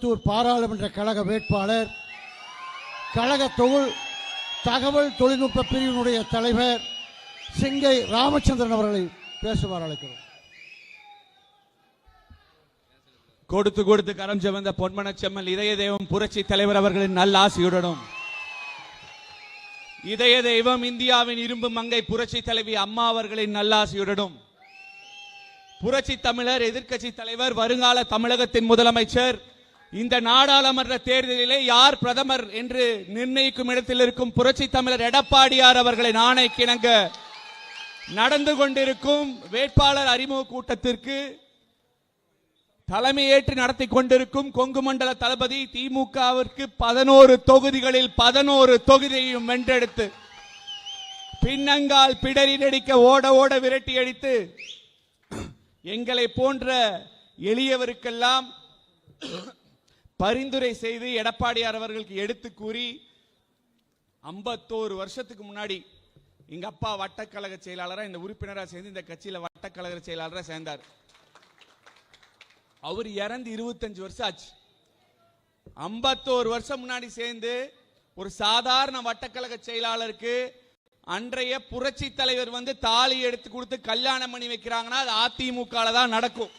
கோயம்புத்தூர் பாராளுமன்ற கழக வேட்பாளர் கழக தொகுல் தகவல் தொழில்நுட்ப பிரிவினுடைய தலைவர் சிங்கை ராமச்சந்திரன் அவர்களை பேசுமாறு அழைக்கிறோம். கொடுத்து கொடுத்து கரம் செவந்த பொன்மன செம்மல் இதய தெய்வம் புரட்சி தலைவர் அவர்களின் நல்ல ஆசையுடனும். இதய தெய்வம் இந்தியாவின் இரும்பு மங்கை புரட்சி தலைவி அம்மா அவர்களின் நல்லாசியுடனும் புரட்சி தமிழர் எதிர்க்கட்சி தலைவர் வருங்கால தமிழகத்தின் முதலமைச்சர் இந்த நாடாளுமன்ற தேர்தலிலே யார் பிரதமர் என்று நிர்ணயிக்கும் இடத்தில் இருக்கும் புரட்சி தமிழர் எடப்பாடியார் அவர்களை நாணை கிணங்க நடந்து கொண்டிருக்கும் வேட்பாளர் அறிமுக கூட்டத்திற்கு தலைமையேற்று நடத்தி கொண்டிருக்கும் கொங்கு மண்டல தளபதி திமுகவிற்கு பதினோரு தொகுதிகளில் பதினோரு தொகுதியையும் வென்றெடுத்து பின்னங்கால் பிடரி நடிக்க ஓட ஓட விரட்டி அடித்து எங்களை போன்ற எளியவருக்கெல்லாம் பரிந்துரை செய்து எடப்பாடியார் அவர்களுக்கு எடுத்து கூறி ஐம்பத்தோரு வருஷத்துக்கு முன்னாடி எங்க அப்பா வட்டக்கழக செயலாளரா இந்த உறுப்பினரா சேர்ந்து இந்த கட்சியில வட்டக்கழக செயலாளராக சேர்ந்தார். அவர் இறந்து இருபத்தஞ்சு வருஷம் ஆச்சு. ஐம்பத்தோரு வருஷம் முன்னாடி சேர்ந்து ஒரு சாதாரண வட்டக்கழக செயலாளருக்கு அன்றைய புரட்சி தலைவர் வந்து தாலி எடுத்து கொடுத்து கல்யாணம் பண்ணி வைக்கிறாங்கன்னா அது அதிமுக தான் நடக்கும்.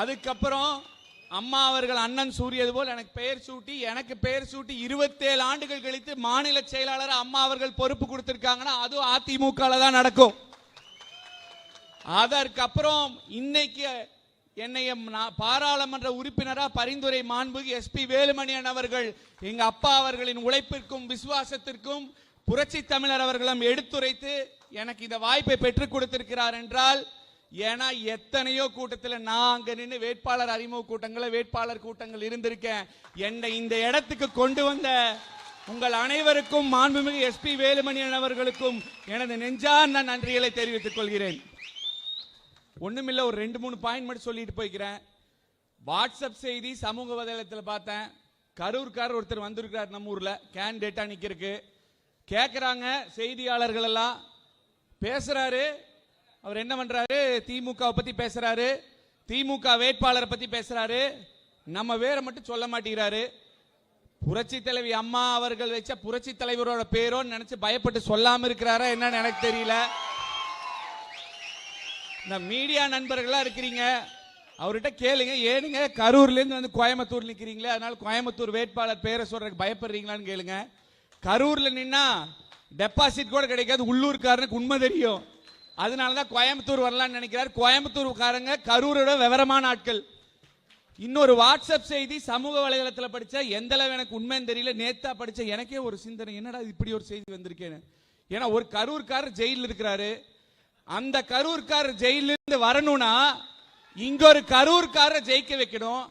அதுக்கப்புறம் அம்மா அவர்கள் அண்ணன் சூரியது போல் எனக்கு பெயர் சூட்டி எனக்கு பெயர் சூட்டி இருபத்தேழு ஆண்டுகள் கழித்து மாநில செயலாளர் அம்மா அவர்கள் பொறுப்பு கொடுத்திருக்காங்கன்னா அதுவும் அதிமுக தான் நடக்கும். அதற்கப்புறம் இன்னைக்கு என்னைய நான் பாராளுமன்ற உறுப்பினரா பரிந்துரை மாண்புகு எஸ்பி வேலுமணியன் அவர்கள் எங்க அப்பா அவர்களின் உழைப்பிற்கும் விசுவாசத்திற்கும் புரட்சி தமிழர் அவர்களும் எடுத்துரைத்து எனக்கு இந்த வாய்ப்பை பெற்றுக் கொடுத்திருக்கிறார் என்றால் ஏன்னா எத்தனையோ கூட்டத்தில் நான் அங்க நின்று வேட்பாளர் அறிமுக கூட்டங்களில் வேட்பாளர் கூட்டங்கள் இருந்திருக்கேன். என்னை இந்த இடத்துக்கு கொண்டு வந்த உங்கள் அனைவருக்கும் மாண்புமிகு எஸ்பி வேலுமணியன் அவர்களுக்கும் எனது நெஞ்சார்ந்த நன்றிகளை தெரிவித்துக் கொள்கிறேன். ஒண்ணுமில்ல ஒரு ரெண்டு மூணு பாயிண்ட் மட்டும் சொல்லிட்டு போய்க்கிறேன். வாட்ஸ்அப் செய்தி சமூக வலைதளத்தில் பார்த்தேன். கரூர்கார் ஒருத்தர் வந்திருக்கிறார் நம்ம ஊர்ல. கேண்டிடேட்டா நிக்கிறதுக்கு. கேட்குறாங்க செய்தியாளர்கள் எல்லாம். பேசுறாரு. அவர் என்ன பண்றாரு? திமுகவை பத்தி பேசுறாரு. திமுக வேட்பாளரை பத்தி பேசுறாரு. நம்ம வேற மட்டும் சொல்ல மாட்டேங்கிறாரு. புரட்சி தலைவி அம்மா அவர்கள் வச்ச புரட்சி தலைவரோட பேரோன்னு நினைச்சு பயப்பட்டு சொல்லாம இருக்கிறாரா என்னன்னு எனக்கு தெரியல. இந்த மீடியா நண்பர்களா இருக்கிறீங்க. அவர்கிட்ட கேளுங்க. ஏனுங்க கரூர்ல இருந்து வந்து கோயம்புத்தூர் நிக்கிறீங்களே அதனால கோயம்புத்தூர் வேட்பாளர் பேரை சொல்றதுக்கு பயப்படுறீங்களான்னு கேளுங்க. கரூர்ல நின்னா டெபாசிட் கூட கிடைக்காது. உள்ளூர்காரனுக்கு உண்மை தெரியும். அதனால தான் கோயம்புத்தூர் வரலாம்னு நினைக்கிறார். கோயம்புத்தூர்காரங்க கரூரோட விவரமான ஆட்கள். இன்னொரு வாட்ஸ்அப் செய்தி சமூக வலைதளத்தில் படிச்ச எந்த அளவு எனக்கு உண்மைன்னு தெரியல. நேத்தா படிச்ச எனக்கே ஒரு சிந்தனை என்னடா இப்படி ஒரு செய்தி வந்திருக்கேன்னு. ஏன்னா ஒரு கரூர்காரர் ஜெயிலில் இருக்கிறாரு. அந்த கரூர்காரர் ஜெயில இருந்து வரணும்னா இங்க ஒரு கரூர்காரர் ஜெயிக்க வைக்கணும்.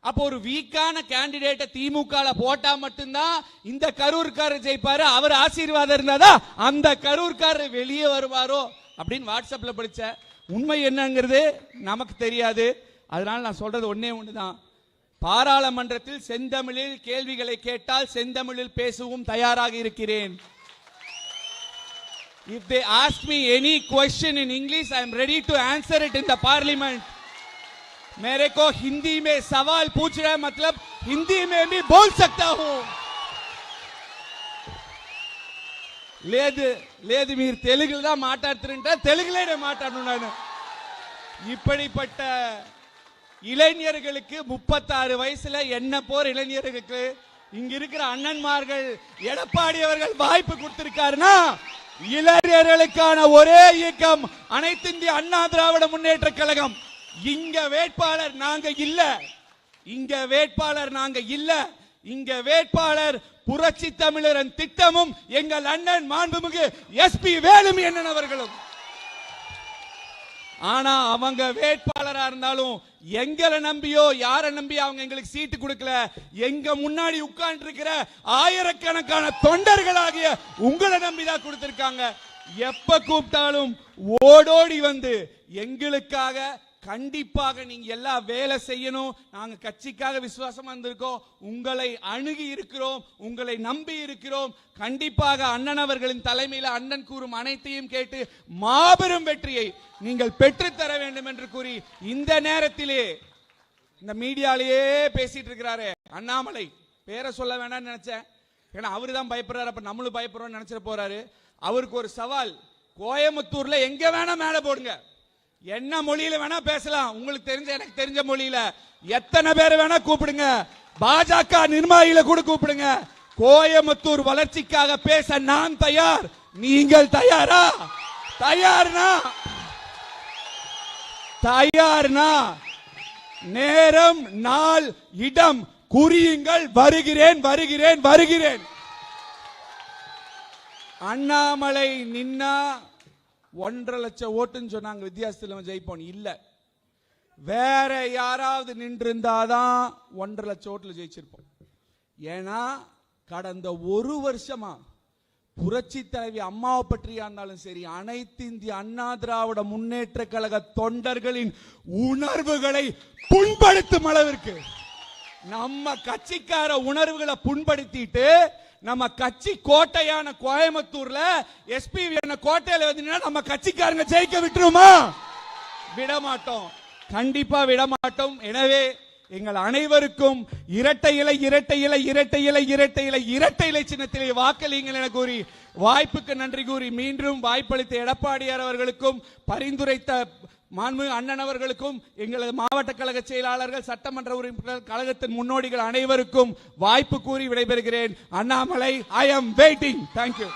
அப்போ ஒரு வீக்கான கேண்டிடேட்டை திமுக போட்டா மட்டும்தான் இந்த கரூர்காரர் ஜெயிப்பாரு. அவர் ஆசீர்வாதம் இருந்தாதான் அந்த கரூர்காரர் வெளியே வருவாரோ? அப்படின்னு வாட்ஸ்அப்ல படிச்ச உண்மை என்னங்கிறது நமக்கு தெரியாது அதனால நான் சொல்றது ஒன்னே ஒண்ணுதான் பாராளுமன்றத்தில் செந்தமிழில் கேள்விகளை கேட்டால் செந்தமிழில் பேசவும் தயாராக இருக்கிறேன் If they ask me any question in English, I am ready to answer it in the parliament. मेरे को हिंदी में सवाल पूछ रहे हैं, मतलब हिंदी में भी बोल सकता हूं లేదు లేదు మీరు తెలుగులో தான் మాట్లాడుతుంటే తెలుగులోనే మాట్లాడున్నాను இப்படிப்பட்ட இளைஞர்களுக்கு முப்பத்தாறு வயசுல என்ன போர் இளைஞர்களுக்கு இங்க இருக்கிற அண்ணன்மார்கள் எடப்பாடி அவர்கள் வாய்ப்பு கொடுத்திருக்காருன்னா இளைஞர்களுக்கான ஒரே இயக்கம் அனைத்து இந்திய அண்ணா திராவிட முன்னேற்ற கழகம் இங்க வேட்பாளர் நாங்க இல்ல இங்க வேட்பாளர் நாங்க இல்ல இங்க வேட்பாளர் புரட்சி தமிழரன் திட்டமும் எங்கள் அண்ணன் மாண்புமிகு எஸ்பி வேலுமி அண்ணன் அவர்களும். ஆனா அவங்க வேட்பாளரா இருந்தாலும் எங்களை நம்பியோ யார நம்பி அவங்க எங்களுக்கு சீட்டு கொடுக்கல? எங்க முன்னாடி உட்கார்ந்து இருக்கிற ஆயிரக்கணக்கான தொண்டர்களாகிய உங்களை நம்பி தான் கொடுத்திருக்காங்க. எப்ப கூப்பிட்டாலும் ஓடோடி வந்து எங்களுக்காக கண்டிப்பாக நீங்க எல்லா வேலை செய்யணும். நாங்க கட்சிக்காக விசுவாசமா இருந்திருக்கோம். உங்களை அணுகி இருக்கிறோம். உங்களை நம்பி இருக்கிறோம். கண்டிப்பாக அண்ணன் அவர்களின் தலைமையில் அண்ணன் கூறும் அனைத்தையும் கேட்டு மாபெரும் வெற்றியை நீங்கள் பெற்றுத்தர வேண்டும் என்று கூறி இந்த நேரத்திலே இந்த மீடியாலேயே பேசிட்டு இருக்கிறாரு. அண்ணாமலை பேரை சொல்ல வேணாம்னு நினைச்சேன். ஏன்னா அவரு தான் பயப்படுறாரு. அப்ப நம்மளும் பயப்படுறோம்னு நினைச்சிட்டு போறாரு. அவருக்கு ஒரு சவால் கோயம்புத்தூர்ல எங்க வேணா மேல போடுங்க. என்ன மொழியில வேணா பேசலாம். உங்களுக்கு தெரிஞ்ச எனக்கு தெரிஞ்ச மொழியில. எத்தனை பேர் வேணா கூப்பிடுங்க. பாஜக நிர்மாயில கூட கூப்பிடுங்க. கோயம்புத்தூர் வளர்ச்சிக்காக பேச நான் தயார். நீங்கள் தயாரா? தயார்னா? தயார்னா? நேரம் நாள் இடம். குறியுங்கள். வருகிறேன் வருகிறேன் வருகிறேன். அண்ணாமலை நின்னா ஒன்றரை லட்சம் ஓட்டுன்னு சொன்னாங்க வித்தியாசத்தில் நம்ம ஜெயிப்போம் இல்ல. வேற யாராவது நின்றிருந்தாதான் ஒன்றரை லட்சம் ஓட்டுல ஜெயிச்சிருப்போம். ஏன்னா கடந்த ஒரு வருஷமா புரட்சி தலைவி அம்மாவை பற்றியா இருந்தாலும் சரி அனைத்து இந்திய அண்ணா திராவிட முன்னேற்ற கழக தொண்டர்களின் உணர்வுகளை புண்படுத்தும் அளவிற்கு நம்ம கட்சிக்கார உணர்வுகளை புண்படுத்திட்டு நம்ம கட்சி கோட்டையான கோயம்புத்தூர்ல எஸ்பி கோட்டையில வந்து நம்ம கட்சிக்காரங்க ஜெயிக்க விட்டுருமா? விட மாட்டோம் கண்டிப்பா விட மாட்டோம் எனவே எங்கள் அனைவருக்கும் இரட்டை இலை இரட்டை இலை இரட்டை இலை இரட்டை இலை இரட்டை இலை சின்னத்திலே வாக்களியுங்கள் என கூறி வாய்ப்புக்கு நன்றி கூறி மீண்டும் வாய்ப்பளித்த எடப்பாடியார் அவர்களுக்கும் பரிந்துரைத்த மாண்பு அண்ணன் அவர்களுக்கும் எங்களது மாவட்ட கழக செயலாளர்கள் சட்டமன்ற உறுப்பினர் கழகத்தின் முன்னோடிகள் அனைவருக்கும் வாய்ப்பு கூறி விடைபெறுகிறேன். Annamalai I am waiting thank you